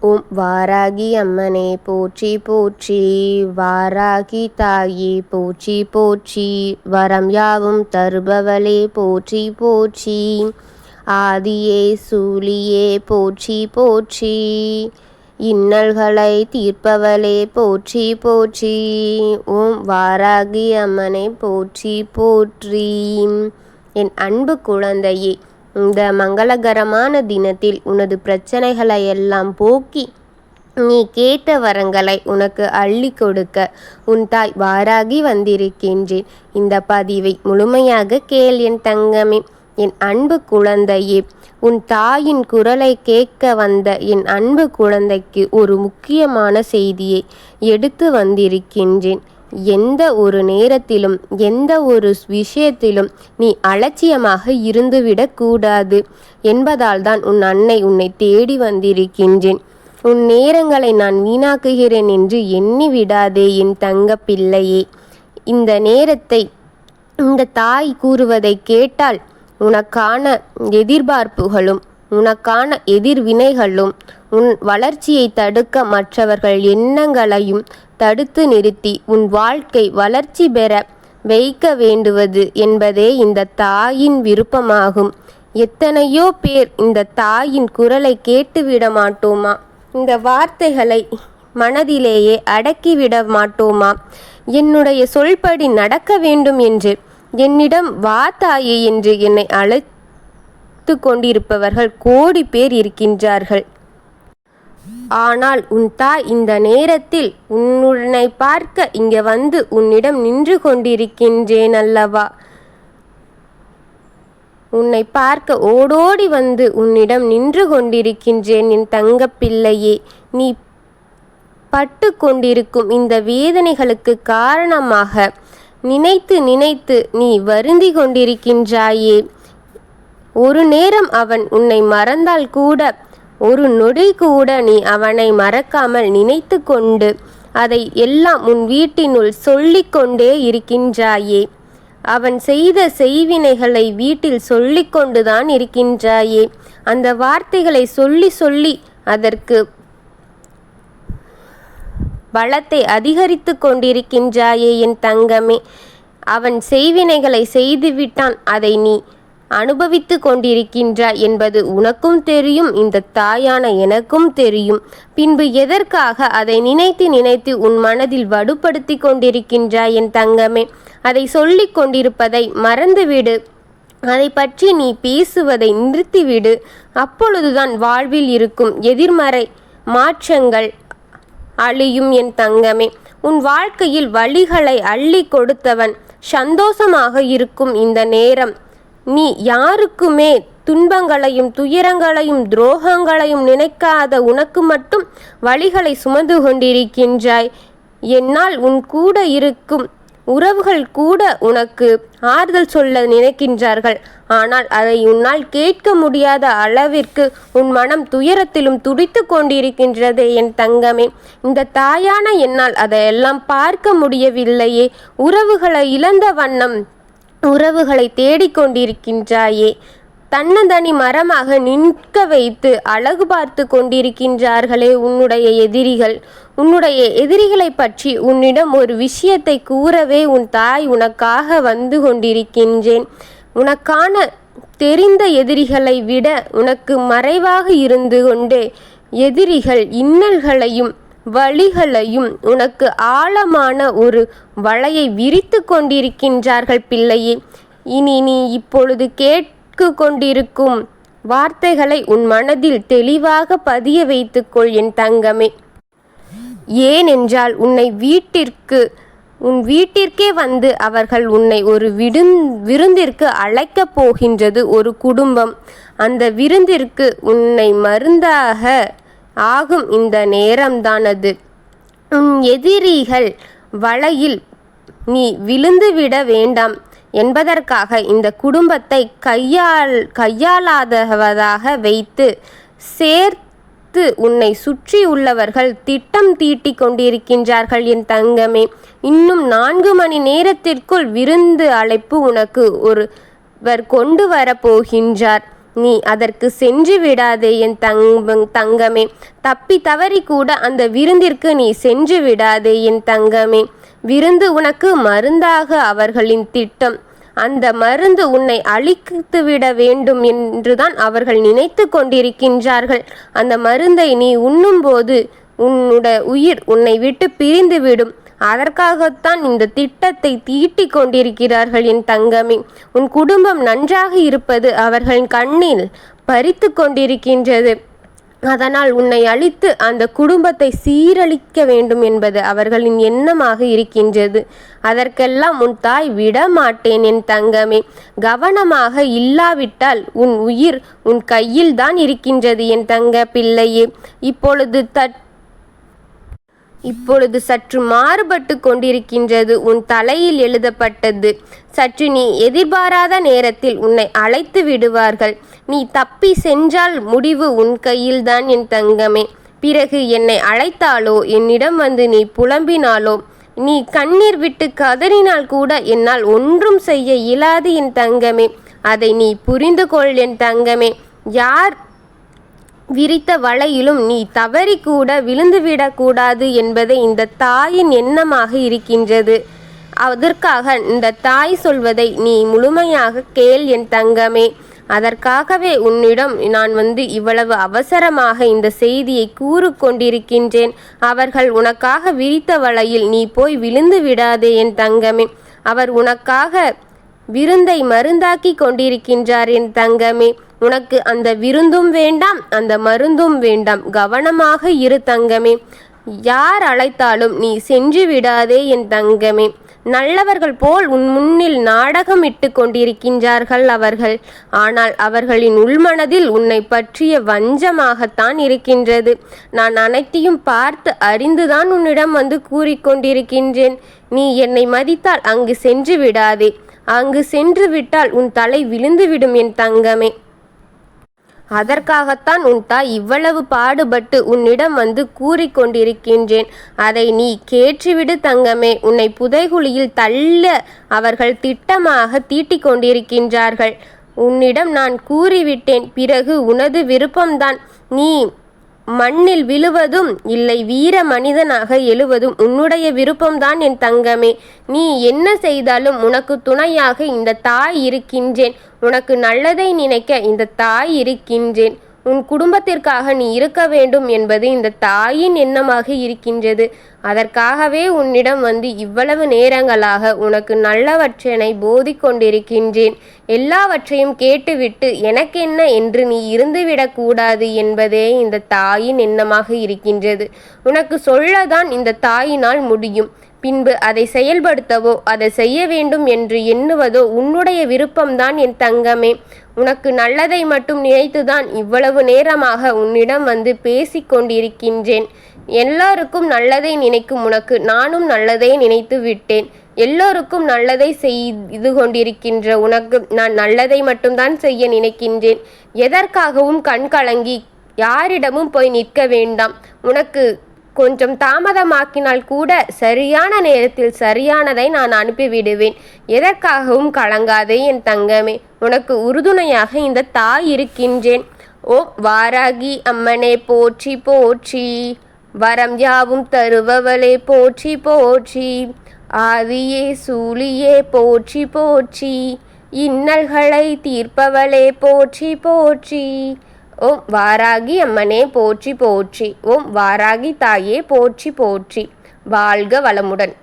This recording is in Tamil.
ஓம் வாராகி அம்மனே போற்றி போற்றி. வாராகி தாயே போற்றி போற்றி. வரம் யாவும் தருபவளே போற்றி போற்றி. ஆதியே சூலியே போற்றி போற்றி. இன்னல்களை தீர்ப்பவளே போற்றி போற்றி. ஓம் வாராகி அம்மனை போற்றி போற்றி. என் அன்பு குழந்தையே இந்த மங்களகரமான தினத்தில் உனது பிரச்சனைகளை எல்லாம் போக்கி நீ கேட்ட வரங்களை உனக்கு அள்ளி கொடுக்க உன் தாய் வாராகி வந்திருக்கின்றேன். இந்த பதிவை முழுமையாக கேள் என் தங்கமே. என் அன்பு குழந்தையே உன் தாயின் குரலை கேட்க வந்த என் அன்பு குழந்தைக்கு ஒரு முக்கியமான செய்தியை எடுத்து வந்திருக்கின்றேன். எந்த ஒரு நேரத்திலும் எந்த ஒரு விஷயத்திலும் நீ அலட்சியமாக இருந்துவிடக்கூடாது என்பதால் தான் உன் அன்னை உன்னை தேடி வந்திருக்கின்றேன். உன் நேரங்களை நான் வீணாக்குகிறேன் என்று எண்ணி விடாதே என் தங்க பிள்ளையே. இந்த நேரத்தை இந்த தாய் கூறுவதை கேட்டால் உனக்கான எதிர்பார்ப்புகளும் உனக்கான எதிர்வினைகளும் உன் வளர்ச்சியை தடுக்க மற்றவர்கள் எண்ணங்களையும் தடுத்து நிறுத்தி உன் வாழ்க்கை வளர்ச்சி பெற வைக்க வேண்டுவது என்பதே இந்த தாயின் விருப்பமாகும். எத்தனையோ பேர் இந்த தாயின் குரலை கேட்டுவிட மாட்டோமா? இந்த வார்த்தைகளை மனதிலேயே அடக்கிவிட மாட்டோமா? என்னுடைய சொல்படி நடக்க வேண்டும் என்று என்னிடம் வா தாயே என்று என்னை அழைத்து கொண்டிருப்பவர்கள் கோடி பேர் இருக்கின்றார்கள். ஆனால் உன் தாய் இந்த நேரத்தில் உன்னை பார்க்க இங்கே வந்து உன்னிடம் நின்று கொண்டிருக்கின்றேன் அல்லவா? உன்னை பார்க்க ஓடோடி வந்து உன்னிடம் நின்று கொண்டிருக்கின்றேன் என் தங்கப்பிள்ளையே. நீ பட்டு கொண்டிருக்கும் இந்த வேதனைகளுக்கு காரணமாக நினைத்து நினைத்து நீ வருந்தி கொண்டிருக்கின்றாயே. ஒரு நேரம் அவன் உன்னை மறந்தால் கூட ஒரு நொடி கூட நீ அவனை மறக்காமல் நினைத்து கொண்டு அதை எல்லாம் உன் வீட்டினுள் சொல்லிக்கொண்டே இருக்கின்றாயே. அவன் செய்த செய்வினைகளை வீட்டில் சொல்லிக்கொண்டுதான் இருக்கின்றாயே. அந்த வார்த்தைகளை சொல்லி சொல்லி அதற்கு பலத்தை அதிகரித்து கொண்டிருக்கின்றாயே என் தங்கமே. அவன் செய்வினைகளை செய்துவிட்டான். அதை நீ அனுபவித்து கொண்டிருக்கின்றாய் என்பது உனக்கும் தெரியும் இந்த தாயான எனக்கும் தெரியும். பின்பு எதற்காக அதை நினைத்து நினைத்து உன் மனதில் வடுப்படுத்தி கொண்டிருக்கின்றாய் என் தங்கமே? அதை சொல்லிக் கொண்டிருப்பதை மறந்துவிடு. அதை பற்றி நீ பேசுவதை நிறுத்திவிடு. அப்பொழுதுதான் வாழ்வில் இருக்கும் எதிர்மறை மாற்றங்கள் அழியும் என் தங்கமே. உன் வாழ்க்கையில் வழிகளை அள்ளி கொடுத்தவன் சந்தோஷமாக இருக்கும் இந்த நேரம். நீ யாருக்குமே துன்பங்களையும் துயரங்களையும் துரோகங்களையும் நினைக்காத உனக்கு மட்டும் வழிகளை சுமந்து கொண்டிருக்கின்றாய். என்னால் உன் கூட இருக்கும் உறவுகள் கூட உனக்கு ஆறுதல் சொல்ல நினைக்கின்றார்கள். ஆனால் அதை உன்னால் கேட்க முடியாத அளவிற்கு உன் மனம் துயரத்திலும் துடித்து கொண்டிருக்கின்றது என் தங்கமே. இந்த தாயான என்னால் அதையெல்லாம் பார்க்க முடியவில்லையே. உறவுகளை இழந்த வண்ணம் உறவுகளை தேடிக்கொண்டிருக்கின்றாயே. தன்னந்தனி மரமாக நிற்க வைத்து அழகு பார்த்து கொண்டிருக்கின்றார்களே உன்னுடைய எதிரிகள். உன்னுடைய எதிரிகளை பற்றி உன்னிடம் ஒரு விஷயத்தை கூறவே உன் தாய் உனக்காக வந்து கொண்டிருக்கின்றேன். உனக்கான தெரிந்த எதிரிகளை விட உனக்கு மறைவாக இருந்து கொண்டு எதிரிகள் இன்னல்களையும் வழிகளையும் உனக்கு ஆழமான ஒரு வலையை விரித்து கொண்டிருக்கின்றார்கள் பிள்ளையே. இனி நீ இப்பொழுது கேட்கு கொண்டிருக்கும் வார்த்தைகளை உன் மனதில் தெளிவாக பதிய வைத்துக்கொள் என் தங்கமே. ஏனென்றால் உன்னை வீட்டிற்கு உன் வீட்டிற்கே வந்து அவர்கள் உன்னை ஒரு விடுந் விருந்திற்கு அழைக்கப் போகின்றது ஒரு குடும்பம். அந்த விருந்திற்கு உன்னை மருந்தாக ஆகும் இந்த நேரம்தான் அது உன் எதிரிகள் வலையில் நீ விழுந்துவிட வேண்டாம் என்பதற்காக இந்த குடும்பத்தை கையால் கையாளாதவதாக வைத்து சேர்த்து உன்னை சுற்றி உள்ளவர்கள் திட்டம் தீட்டி கொண்டிருக்கின்றார்கள் என் தங்கமே. இன்னும் நான்கு மணி நேரத்திற்குள் விருந்து அழைப்பு உனக்கு ஒருவர் கொண்டு வரப்போகின்றார் நீ அதற்கு சென்று விடாதே என் தங் தங்கமே. தப்பி தவறி கூட அந்த விருந்திற்கு நீ சென்று விடாதே என் தங்கமே. விருந்து உனக்கு மருந்தாக அவர்களின் திட்டம். அந்த மருந்து உன்னை அழித்துவிட வேண்டும் என்றுதான் அவர்கள் நினைத்து கொண்டிருக்கின்றார்கள். அந்த மருந்தை நீ உண்ணும்போது உன்னுடைய உயிர் உன்னை விட்டு பிரிந்துவிடும் அதற்காகத்தான் இந்த திட்டத்தை தீட்டிக் கொண்டிருக்கிறார்கள் என் தங்கமே. உன் குடும்பம் நன்றாக இருப்பது அவர்களின் கண்ணில் பறித்து கொண்டிருக்கின்றது. அதனால் உன்னை அழித்து அந்த குடும்பத்தை சீரழிக்க வேண்டும் என்பது அவர்களின் எண்ணமாக இருக்கின்றது. அதற்கெல்லாம் உன் தாய் விட மாட்டேன் என் தங்கமே. கவனமாக இல்லாவிட்டால் உன் உயிர் உன் கையில் தான் இருக்கின்றது என் தங்க பிள்ளையே. இப்பொழுது தட் இப்பொழுது சற்று மாறுபட்டு கொண்டிருக்கின்றது உன் தலையில் எழுதப்பட்டது. சற்று நீ எதிர்பாராத நேரத்தில் உன்னை அழைத்து விடுவார்கள். நீ தப்பி சென்றால் முடிவு உன் கையில்தான் என் தங்கமே. பிறகு என்னை அழைத்தாலோ? என்னிடம் வந்து நீ புலம்பினாலோ? நீ கண்ணீர் விட்டு கதறினால் கூட என்னால் ஒன்றும் செய்ய இயலாது என் தங்கமே. அதை நீ புரிந்து கொள் என் தங்கமே. யார் விரித்த வலையிலும் நீ தவறி கூட விழுந்துவிடக்கூடாது என்பதே இந்த தாயின் எண்ணமாக இருக்கின்றது. அதற்காக இந்த தாய் சொல்வதை நீ முழுமையாக கேள் என் தங்கமே. அதற்காகவே உன்னிடம் நான் வந்து இவ்வளவு அவசரமாக இந்த செய்தியை கூறு கொண்டிருக்கின்றேன் அவர்கள் உனக்காக விரித்த வலையில் நீ போய் விழுந்து விடாதே என் தங்கமே. அவர் உனக்காக விருந்தை மருந்தாக்கி கொண்டிருக்கின்றார் என் தங்கமே. உனக்கு அந்த விருந்தும் வேண்டாம் அந்த மருந்தும் வேண்டாம். கவனமாக இரு தங்கமே. யார் அழைத்தாலும் நீ சென்று விடாதே என் தங்கமே. நல்லவர்கள் போல் உன் முன்னில் நாடகம் இட்டு கொண்டிருக்கின்றார்கள் அவர்கள். ஆனால் அவர்களின் உள்மனதில் உன்னை பற்றிய வஞ்சமாகத்தான் இருக்கின்றது. நான் அனைத்தையும் பார்த்து அறிந்துதான் உன்னிடம் வந்து கூறிக்கொண்டிருக்கின்றேன் நீ என்னை மதித்தால் அங்கு சென்று விடாதே. அங்கு சென்று விட்டால் உன் தலை விழுந்துவிடும் என் தங்கமே. அதற்காகத்தான் உன் தாய் இவ்வளவு பாடுபட்டு உன்னிடம் வந்து கூறிக்கொண்டிருக்கின்றேன். அதை நீ கேட்டுவிடு தங்கமே. உன்னை புதைகுழியில் தள்ள அவர்கள் திட்டமாக தீட்டிக் கொண்டிருக்கின்றார்கள் உன்னிடம் நான் கூறிவிட்டேன். பிறகு உனது விருப்பம்தான். நீ மண்ணில் விழுவதும் இல்லை வீர மனிதனாக எழுவதும் உன்னுடைய விருப்பம்தான் என் தங்கமே. நீ என்ன செய்தாலும் உனக்கு துணையாக இந்த தாய் இருக்கின்றேன். உனக்கு நல்லதை நினைக்க இந்த தாய் இருக்கின்றேன். உன் குடும்பத்திற்காக நீ இருக்க வேண்டும் என்பது இந்த தாயின் எண்ணமாக இருக்கின்றது. அதற்காகவே உன்னிடம் வந்து இவ்வளவு நேரங்களாக உனக்கு நல்லவற்றினை போதிக்கொண்டிருக்கின்றேன். எல்லாவற்றையும் கேட்டுவிட்டு எனக்கென்ன என்று நீ இருந்துவிடக்கூடாது என்பதே இந்த தாயின் எண்ணமாக இருக்கின்றது. உனக்கு சொல்லதான் இந்த தாயினால் முடியும். பின்பு அதை செயல்படுத்தவோ அதை செய்ய வேண்டும் என்று எண்ணுவதோ உன்னுடைய விருப்பம்தான் என் தங்கமே. உனக்கு நல்லதை மட்டும் நினைத்துதான் இவ்வளவு நேரமாக உன்னிடம் வந்து பேசிக் கொண்டிருக்கின்றேன் எல்லாருக்கும் நல்லதை நினைக்கும் உனக்கு நானும் நல்லதை நினைத்து விட்டேன். எல்லோருக்கும் நல்லதை செய்து கொண்டிருக்கின்ற உனக்கு நான் நல்லதை மட்டும்தான் செய்ய நினைக்கின்றேன். எதற்காகவும் கண் கலங்கி யாரிடமும் போய் நிற்க வேண்டாம். உனக்கு கொஞ்சம் தாமதமாக்கினால் கூட சரியான நேரத்தில் சரியானதை நான் அனுப்பிவிடுவேன். எதற்காகவும் கலங்காதே என் தங்கமே உனக்கு உறுதுணையாக இந்த தாய் இருக்கின்றேன். ஓ வாராகி அம்மனே போற்றி போற்றி. வரம் யாவும் தருபவளே போற்றி போற்றி. ஆவியே சூழியே போற்றி போற்றி. இன்னல்களை தீர்ப்பவளே போற்றி போற்றி. ஓம் வாராகி அம்மனே போற்றி போற்றி. ஓம் வாராகி தாயே போற்றி போற்றி. வாழ்க வளமுடன்.